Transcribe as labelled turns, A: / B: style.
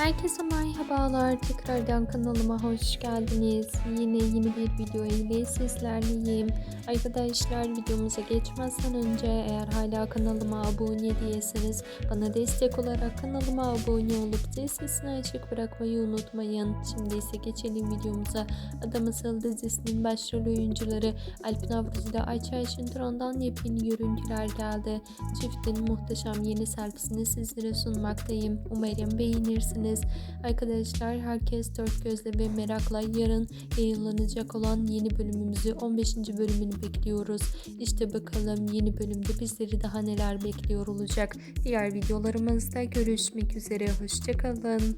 A: Herkese merhabalar. Tekrardan kanalıma hoş geldiniz. Yine yeni bir video ile sizlerleyim. Arkadaşlar videomuza geçmezden önce eğer hala kanalıma abone değilseniz bana destek olarak kanalıma abone olup zil sesini açık bırakmayı unutmayın. Şimdi ise geçelim videomuza. Adam Asıl dizisinin başrol oyuncuları Alp Navruz ile Ayça Ayşinturan'dan yepyeni görüntüler geldi. Çiftin muhteşem yeni selfiesini sizlere sunmaktayım. Umarım beğenirsiniz. Arkadaşlar herkes dört gözle ve merakla yarın yayınlanacak olan yeni bölümümüzü 15. bölümünü bekliyoruz. İşte bakalım yeni bölümde bizleri daha neler bekliyor olacak. Diğer videolarımızda görüşmek üzere. Hoşçakalın.